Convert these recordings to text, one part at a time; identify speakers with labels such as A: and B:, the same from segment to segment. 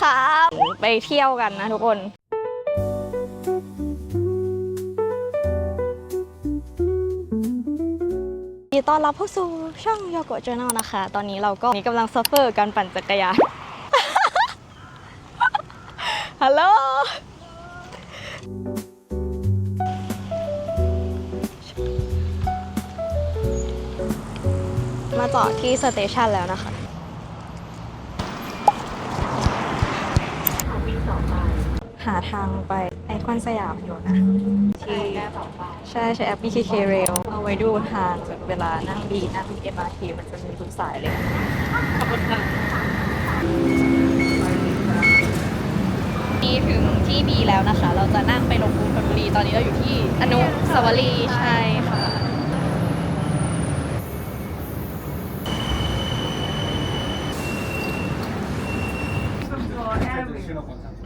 A: ครับ ไปเที่ยวกันนะทุกคนยินดีต้อนรับเข้าสู่ช่องโยโกะ Journal นะคะ ตอนนี้เราก็นี่กำลังซัฟเฟอร์การปั่นจักรยาน ฮัลโหล มาจอดที่สเตชันแล้วนะคะ หาทางไปไอคอนสยามอยู่นะที่ใช่ใช้แอป BKK Rail เอาไว้ดูทางแบบเวลานั่งบีนั่ง MRT มันจะมีทุกสายเลยขอบคุณค่ะมีถึงที่บีแล้วนะคะ เราจะนั่งไปลงกรุงธนบุรีตอนนี้เราอยู่ที่อนุสาวรีย์ใช่ค่ะ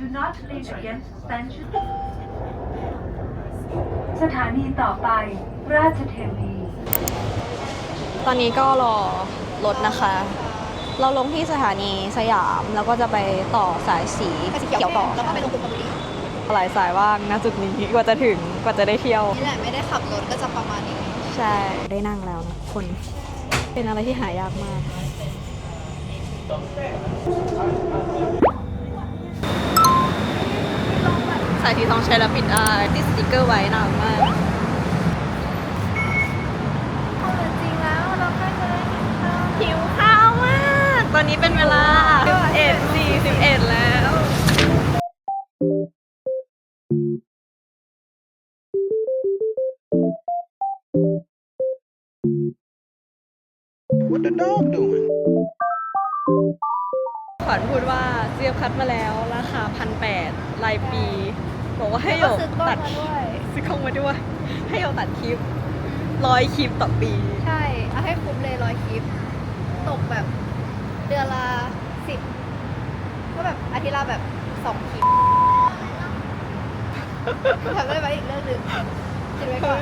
B: Do not lean against stanchion สถานีต่อไป ราชเทวี
A: ตอนนี้ก็รอรถนะคะ เราลงที่สถานีสยาม แล้วก็จะไปต่อสายสีเขียวต่อ
C: แล้วก็ไปลงกรุงธนบุรี
A: หลายสายว่างนะจุดนี้กว่าจะถึงกว่าจะได้เที่ยว
C: นี่แหละไม่ได้ขับรถก็จะประมาณนี้
A: ใช่ ได้นั่งแล้วนะคน เป็นอะไรที่หายากมากายที่ต้องใช้แล้วปิดได้ติดสติกเกอร์ไว้นานมาก
C: จริงแล้วเราก็จะได้กินข้าว
A: หิวข้าวมาก ตอนนี้เป็นเวลา 11 41 แล้ว
D: What the dog doing?
A: ขวัญพูดว่าเจี๊ยบคัดมาแล้ว ราคาพันแปดรายปี บอกว่าให้โยกตัด
C: ด้วย
A: ซื้อกล้องมาด้วย ให้โยกตัดคลิปร้อยคลิปต่อปี
C: ใช่เอาให้คุ้มเลยร้อยคลิป ตกแบบเดือนละสิบก็แบบอาทิตย์ละแบบสองคลิปทำได้ไหมอีกเรื่องหนึ่งคิดไว้ก่อน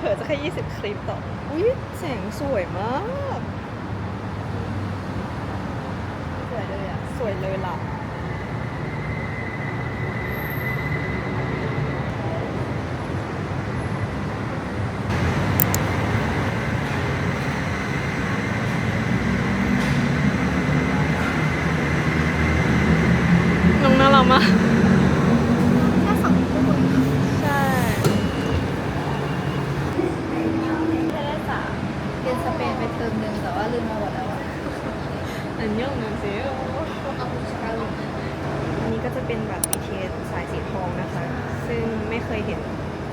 A: เผื่อจะแค่20คลิปต่อ อุ้ยแสงสวยมาก
C: สวยเลยอะ
A: สวยเลยล่ะ น้องน่ารักมาก
C: แค่สองคลิปก็คุ้ม
A: ใช่
C: แค่ได้สามเรียนสเปนไปเทอมหนึ่งแต่ว่าลืมมาหมดแล้วอะ
A: อันยองนึงเซียว
C: เอาบุชการลง
A: อันนี้ก็จะเป็นบัตร BTS สายสีทองนะคะ ซึ่งไม่เคยเห็น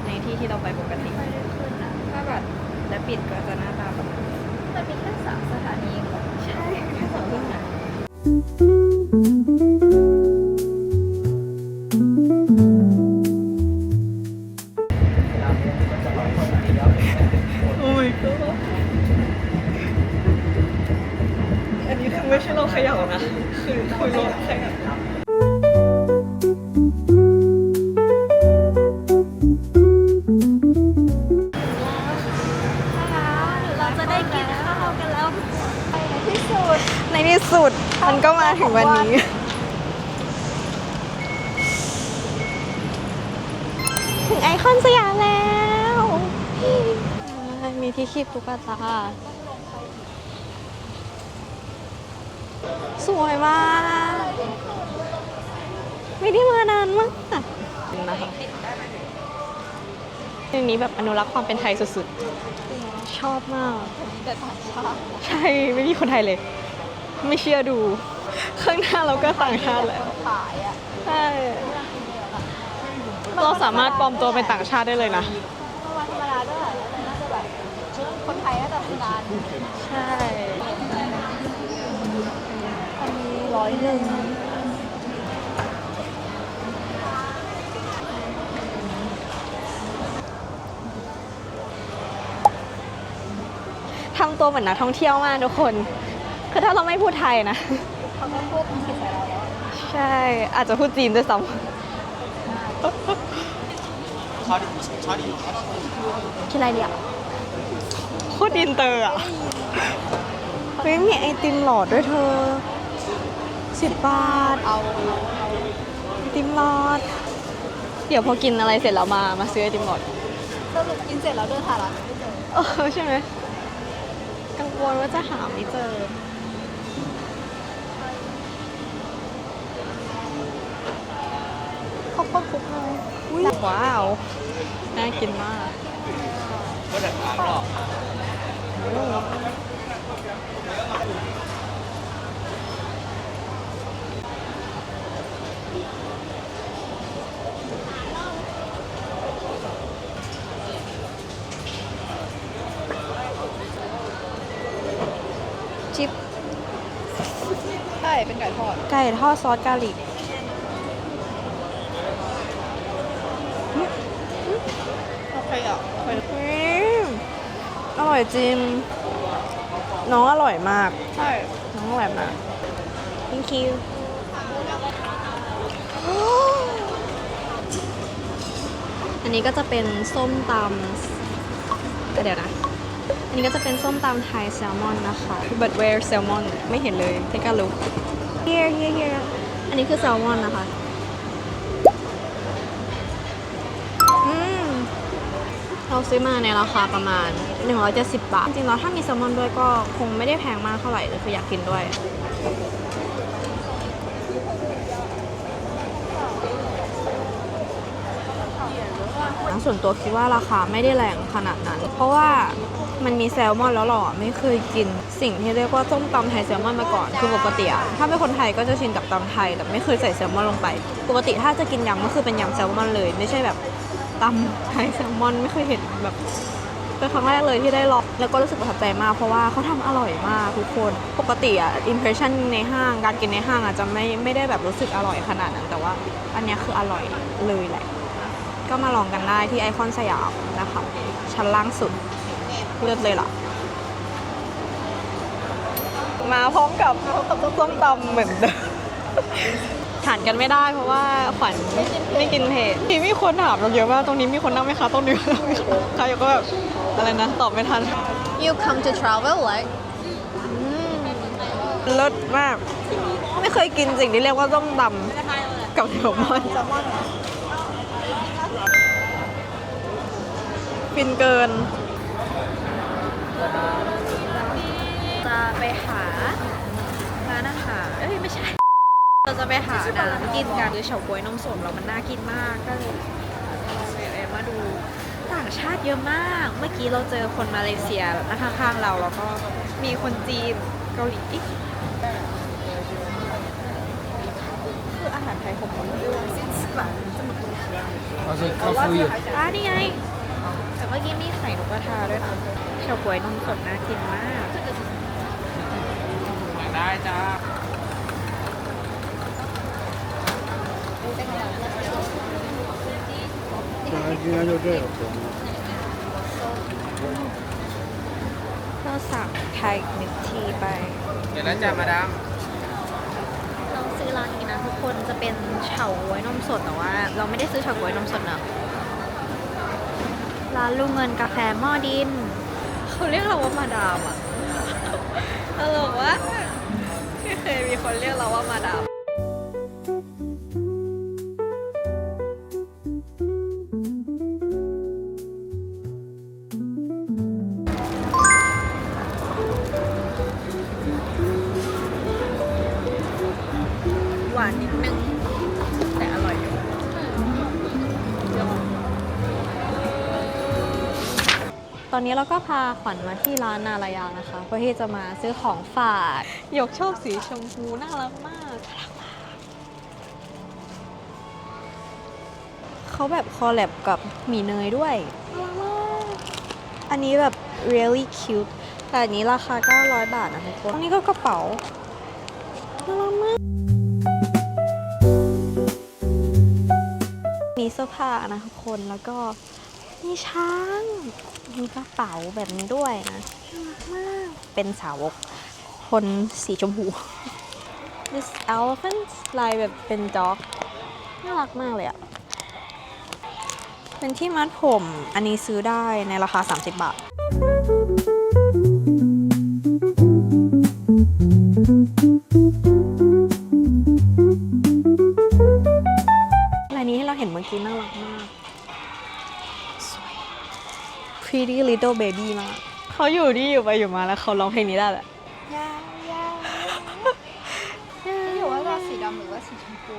A: ในที่ที่เราไปปกติ
C: ไม่ได้ขึ้นนะ
A: ถ้าบัตรและปิดก็จะหน้าตาประมาณนี้
C: มันมีแค่สามสถานีเองเหรอ
A: ใช่แค่สองเรื่องโอ้ยก็อันนี้คือไม่ใช่เราเขย่านะ คือคุยรถเขย่าเราจะได้กินข้าวกันแล้ว
C: ที่สุด
A: ในที่สุด มันก็มาถึงวันนี้ ถึงไอคอนสยามแล้ว มีที่คีบตุ๊กตา สวยมาก ไม่ได้มานานมากนะคะเรื่องนี้แบบอนุรักษ์ความเป็นไทยสุดๆ ชอบมาก
C: แต่ต่างชาติ
A: ใช่ ไม่มีคนไทยเลย ไม่เชื่อดู ข้างหน้าเราก็ต่างชาติแล้ว
C: ขายอะ
A: ใช่เราสามารถปลอมตัวเป็นต่างชาติได้เลยนะ
C: มาวันธรรมดาด้วยน่าจะแบบคนไทยน่าจะทำงาน
A: ใช่
C: อันนี้ร้อยหนึ่ง
A: ทำตัวเหมือนนักท่องเที่ยวมากทุกคน คือถ้าเราไม่พูดไทยนะ
C: เขาก็พูดอังกฤษใส่เราแล้ว
A: ใช่ อาจจะพูดจีนด้วยซ้ำคิดอะไรเดียวโคตรอินเตอร์อะเฮ้ยมีไอติมหลอดด้วยเธอสิบบาท
C: เอา
A: ไอติมหลอด เดี๋ยวพอกินอะไรเสร็จแล้วมา มาซื้อไอติมหลอด
C: สรุปกินเสร็จแล้วเดินหาร้านไม่เจอ
A: เออใช่ไหมกังวลว่าจะหาไม่เจอ ข้าวโพดคลุกเลยอุ๊ยว้าว น่ากินมากชิป
C: ใช่เป็นไก่ทอด
A: ไก่ทอดซอสกาลิก
C: โอเคอะโอเค
A: อืมอ ร่อยจริง น้องอร่อยมาก
C: ใช่
A: น้องอร่อยมาก thank you อันนี้ก็จะเป็นส้มตำแต่เดี๋ยวนะ อันนี้ก็จะเป็นส้มตำไทยแซลมอนนะคะ but where salmon ไม่เห็นเลย take a look here here here อันนี้คือแซลมอนนะคะอืมเราซื้อมาในราคาประมาณ 170 บาท จริงๆแล้วถ้ามีแซลมอนด้วยก็คงไม่ได้แพงมากเท่าไหร่แต่คืออยากกินด้วยส่วนตัวคิดว่าราคาไม่ได้แรงขนาดนั้น เพราะว่ามันมีแซลมอนแล้วหรอไม่เคยกินสิ่งที่เรียกว่าส้มตำไทยแซลมอนมาก่อนคือปกติอะถ้าเป็นคนไทยก็จะชินกับตำไทยแต่ไม่เคยใส่แซลมอนลงไป ปกติถ้าจะกินยำก็คือเป็นยำแซลมอนเลย ไม่ใช่แบบตำไทยแซลมอนไม่เคยเห็นแบบ เป็นครั้งแรกเลยที่ได้ลองแล้วก็รู้สึกประทับใจมากเพราะว่าเขาทำอร่อยมากทุกคน ปกติอะอิมเพรสชั่นในห้างการกินในห้างอาจจะไม่ไม่ได้แบบรู้สึกอร่อยขนาดนั้น แต่ว่าอันเนี้ยคืออร่อยเลยแหละ ก็มาลองกันได้ที่ไอคอนสยามนะคะ ชั้นล่างสุดเลือดเลยล่ะ มาพร้อมกับส้มตำเหมือนเดิม ทานกันไม่ได้เพราะว่าขวัญไม่กินเผ็ดที่มีคนถามเราเยอะมากตรงนี้มีคนนั่งไหมคะตรงนี้นั่งไหมคะใครก็แบบอะไรนะตอบไม่ทัน
C: you come to travel like
A: เลิศมาก ไม่เคยกินสิ่งที่เรียกว่าส้มตำกับแซลมอน
C: แซลมอน
A: ฟินเกิน
C: จะไปหาร้านอาหารเอ้ยไม่ใช่ เราจะไปหาน้ำกินกันคือเฉาก๊วยนมสดเรามันน่ากินมากก็เลยแอบมาดูต่างชาติเยอะมาก เมื่อกี้เราเจอคนมาเลเซียนั่งข้างๆเราแล้วก็มีคนจีนเกาหลีคืออาหารไทยของผมด้วยสิ้นสายจะมด
D: Also Kaffee.
C: อะนี่ไงแต่เมื่อกี้มีไข่นกกระทาด้วยนะเฉาก๊วยนมสดน่ากินมาก
D: ได้จ้า
E: 应该就这个。
A: เราสั่งไทยมิกทีไป
D: เดี๋ยวแล้วจ้ามาดาม
C: เราซื้อร้านนี้นะทุกคนจะเป็นเฉาก๊วยนมสดแต่ว่า เราไม่ได้ซื้อเฉาก๊วยนมสดนะร้านลุงเงินกาแฟหม้อดิน เขาเรียกเราว่ามาดามอ่ะ ตลกว่าไม่เคยมีคนเรียกเราว่ามาดาม ตอ
A: นนี้เราก็พาขวัญมาที่ร้านนารายานะคะ เพื่อที่จะมาซื้อของฝากหยกชอบสีชมพูน่ารักมากน่ารักมากเขาแบบคอลแลบกับหมีเนยด้วยน่ารักมากอันนี้แบบ really cute แต่อันนี้ราคา 900 บาทนะทุกคนอันนี้ก็กระเป๋าน่ารักมากมีเสื้อผ้านะทุกคนแล้วก็มีช้าง มีกระเป๋าแบบนี้ด้วยนะน่ารักมากเป็นสาวก คนสีชมพู this elephant ลายแบบเป็น dog น่ารักมากเลยอะเป็นที่มัดผม อันนี้ซื้อได้ในราคา 30 บาท Little Baby มาก เขาอยู่นี่อยู่ไปอยู่มาแล้วเขาร้องเพลงนี้ได้แหละ
C: อยู่ว่าเราสีดำหรือว่าสีชมพู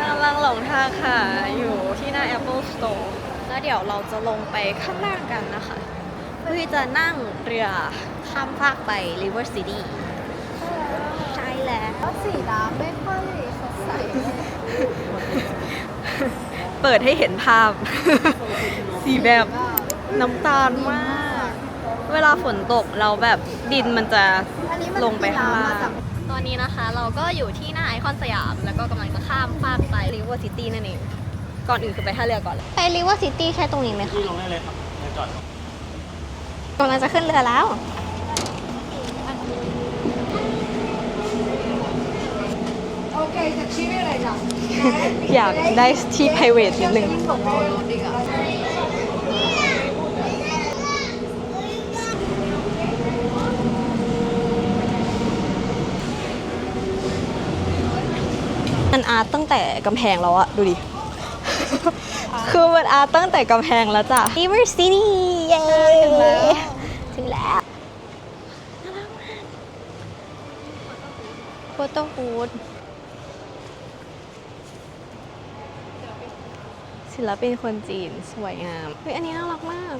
A: กำลังหลงทางค่ะ อยู่ที่หน้า Apple Store แล้วเดี๋ยวเราจะลงไปข้างล่างกันนะคะเพื่อที่จะนั่งเรือข้ามฟากไป River City ใช่แล้ว
C: สีดำไม่ค่อยสดใส
A: เปิดให้เห็นภาพ สีแบบน้ำตาลมาก เวลาฝนตกเราแบบดินมันจะลงไปข้างล่างตอนนี้นะคะเราก็อยู่ที่หน้าไอคอนสยาม แล้วก็กำลังจะข้ามฟากไป River City นั่นเอง ก่อนอื่นคือไปท่าเรือก่อนเลยไป River City แค่ตรงนี้ไหมคะ
E: ลงได้เลยครับจอด
A: กำลังจะขึ้นเรือแล้วอ ยากได้ที่ private นิดนึงมันอาร์ตตั้งแต่กำแพงแล้วอะดูดิ คือมันอาร์ตตั้งแต่กำแพงแล้วจ้ะ River City เย้ถึงแล้วถึงแล้วโฟโต้ฮูด ศิลปินคนจีนสวยงามเฮ้ยอันนี้น่ารักมาก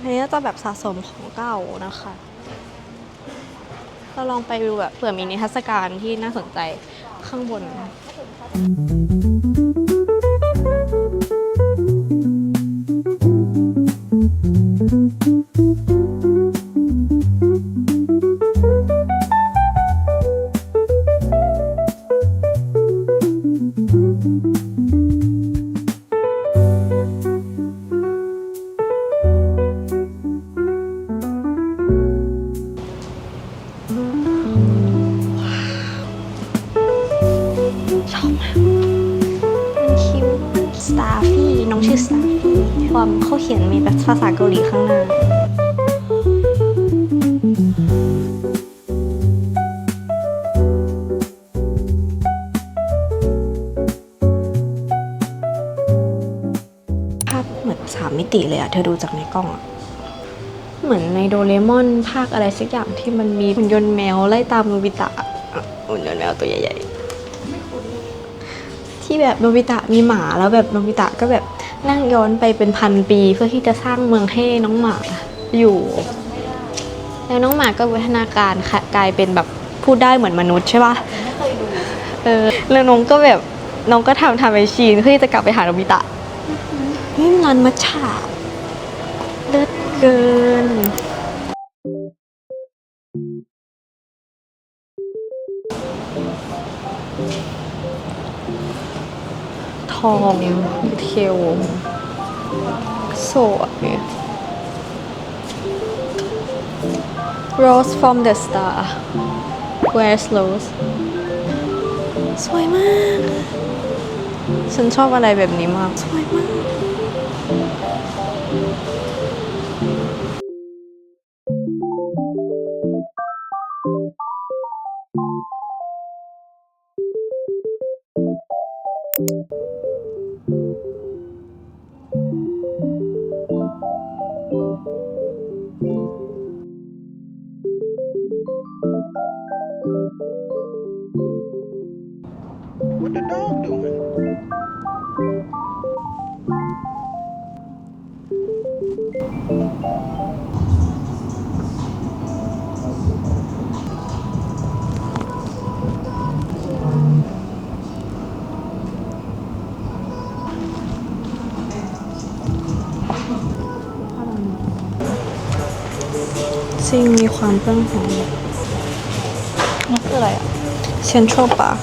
A: อันนี้จะแบบสะสมของเก่านะคะเราลองไปดูแบบเผื่อมีนิทรรศการที่น่าสนใจข้างบน ติเลยอะเธอดูจากในกล้องอะเหมือนในโดเรมอนภาคอะไรสักอย่างที่มันมีหุ่นยนต์แมวไล่ตามโนบิตะหุ่นยนต์แมวตัวใหญ่ๆที่แบบโนบิตะมีหมาแล้วแบบโนบิตะก็แบบนั่งย้อนไปเป็นพันปีเพื่อที่จะสร้างเมืองให้น้องหมาอยู่ แล้วน้องหมาก็วิวัฒนาการค่ะกลายเป็นแบบพูดได้เหมือนมนุษย์ใช่ปะเออแล้วน้องก็แบบน้องก็ทำทำไอชีนเพื่อที่จะกลับไปหาโนบิตะ นี่มันรันมัชฉาเลิศเกิน ทองเทลสวย Rose from the star Where's Rose สวยมาก ฉันชอบอะไรแบบนี้มาก สวยมาก
E: What the dog doing?
A: จริงมีความเครื่องหอมนี่คืออะไรอะ Central Park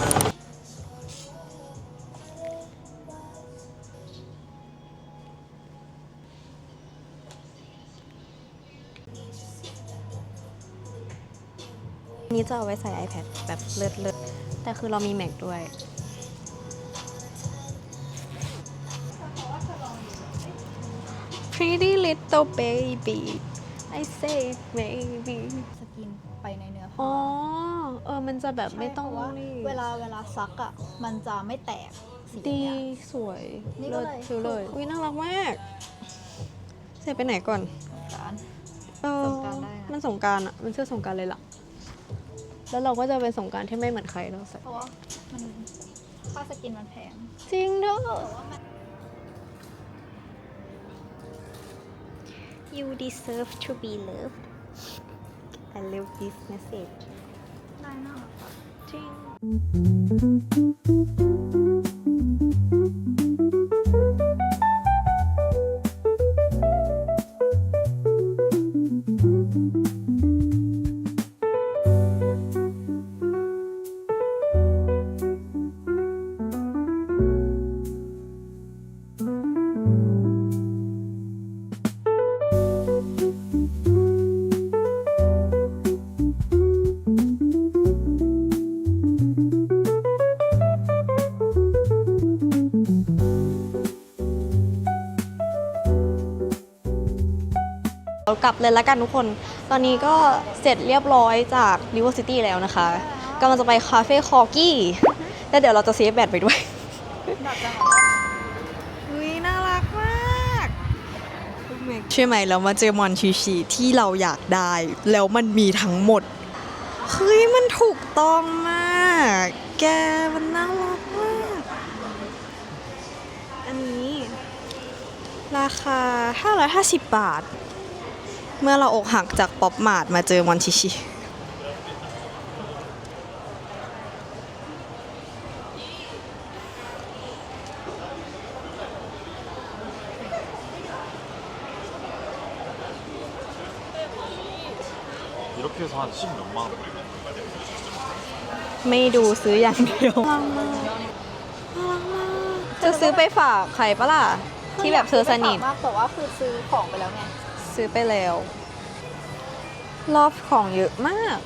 A: นี้จะเอาไว้ใส่ iPad แบบเลิศเลิศแต่คือเรามี Mac ด้วย Pretty little baby I say maybe
C: สกินไปในเนื้อผ้า
A: อ๋อ เออ มันจะแบบไม่ต้อง
C: ใช่เพราะว่า
A: รีบ
C: เวลาเวลาซักอะมันจะไม่แตกสี
A: ดี
C: เนี้ย
A: สวย
C: นี่ก็เลย
A: ศฟิลเลยอุ้ยน่ารักมากใส่ไปไหนก่อน
C: การ
A: เออ
C: สงกรานต์ได้นะ
A: มันสงกรารอะมันเสื้อสงกรารเลยล่ะ แล้วเราก็จะเป็นสงกรารที่ไม่เหมือนใครเราใส่
C: เพราะว่ามันค่าสกินมันแพง
A: จริงเด้อ You deserve to be loved I love this message
C: ได้น่ารักอะ
A: จริง ลับเลยละกันทุกคน ตอนนี้ก็เสร็จเรียบร้อยจาก River City แล้วนะคะกำลังจะไปคาเฟ่คอกี้แล้วเดี๋ยวเราจะเซฟแบตไปด้วยอุ้ยน่ารักมากใช่ไหมแล้วมาเจอมอนชิชิที่เราอยากได้ แล้วมันมีทั้งหมดเฮ้ยมันถูกต้องมาก แกมันน่ารักมาก อันนี้ ราคา 550 บาท เมื่อเราอกหักจากป๊อปมาดมาเจอมอนชิชิไม่ดูซื้ออย่างเดียวมากจะซื้อไปฝากใครปะล่ะ ที่แบบเธอสนิท
C: มากแต่ว่าคือซื้อของไปแล้วไง
A: ซื้อไปแล้ว รอบของเยอะมาก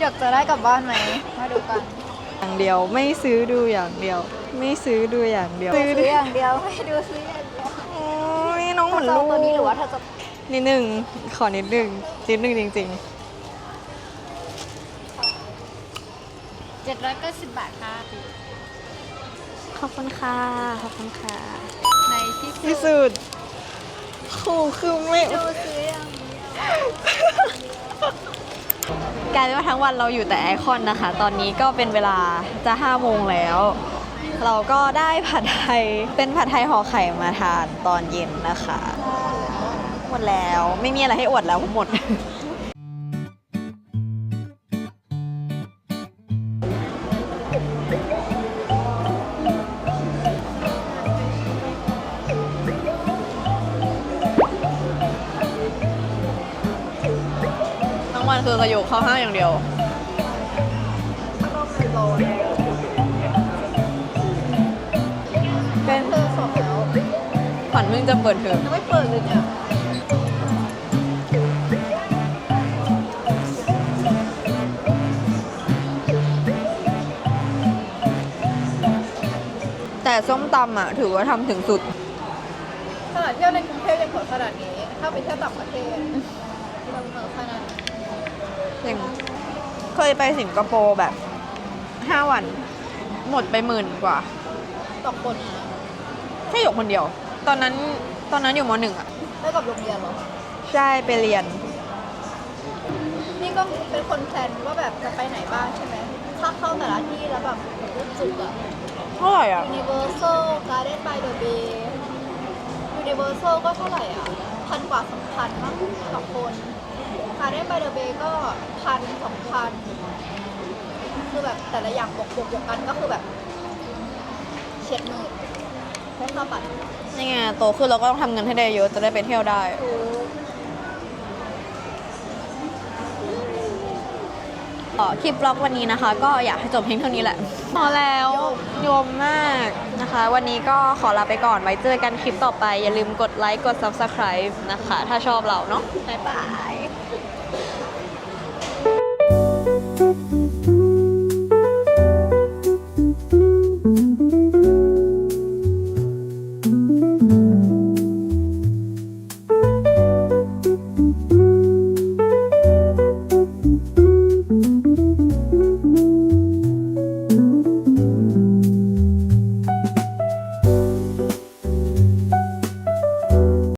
C: อยากจะได้กลับบ้านไหมมาดูกัน
A: อย่างเดียวไม่ซื้อดูอย่างเดียว ไม่ซื้อดูอย่างเดียว
C: ซื้ออย่างเดียวไม่ดูซื้ออย่างเดียว
A: โอ้ยน้องเห
C: เธ
A: มื
C: อ
A: อน
C: จะ
A: ลู
C: เอา
A: ก
C: ตัวนี้หรือว่าเธอจะ
A: นิดนึงขอนิดนึงนิดนึงจริง
C: 790บาทค่ะ
A: ๆขอบคุณค่ะ ขอบคุณค่ะ
C: ในที่
A: ที่สุด โหคือไม่
C: ดูซื้ออย่างเดียว
A: กลายเป็นว่าทั้งวันเราอยู่แต่ไอคอนนะคะ ตอนนี้ก็เป็นเวลาจะห้าโมงแล้ว เราก็ได้ผัดไทย เป็นผัดไทยห่อไข่มาทานตอนเย็นนะคะ หมดแล้วไม่มีอะไรให้อวดแล้วหมด งวันคือกระโยกเข้าห้างอย่างเดียวเป็น
C: เธอส่งแล้ว
A: ขวัญเพิ่งจะเปิดเทอม
C: ยังไม่เปิดเลยเนี่ย
A: แต่ส้มตำอะ ถือว่าทำถึงสุด
C: ขนาดเที่ยวในกรุงเทพยังเปิดขนาดนี้ ถ้าไปเที่ยวต่างประเทศเราเปิดขนาดนี้
A: อย่างเคยไปสิงคโปร์แบบ5วัน หมดไปหมื่นกว่า
C: ต่อคนนะ
A: แค่หยกคนเดียว ตอนนั้นตอนนั้นอยู่มหนึ่งอะ
C: ได้กับโรงเรียนเหรอ
A: ใช่ไปเรียน
C: นี่ก็เป็นคนแพลนว่าแบบจะไปไหนบ้างใช่ไหม ถ้าเข้าแต่ละที่แล้วแบบจุกอะ
A: เท่าไหร่อะ
C: Universal Garden by the Bay Universal ก็เท่าไหร่อะ พันกว่าสองพันมั้งต่อคน Garden by the Bay ก็พันสองพันคือแบบแต่ละอย่างบวกบวกบวกกันก็คือแบบเช็ดมือแค่ค่าบัตร
A: นี่ไงโตขึ้นเราก็ต้องทำเงินให้ได้เยอะจะได้ไปเที่ยวได้
C: ถูก
A: อ๋อคลิปบล็อกวันนี้นะคะ ก็อยากให้จบเพียงเท่านี้แหละพอแล้วโยมมากนะคะ วันนี้ก็ขอลาไปก่อนไว้เจอกันคลิปต่อไป อย่าลืมกดไลค์กด Subscribe นะคะ ถ้าชอบเราเนาะบ๊ายบาย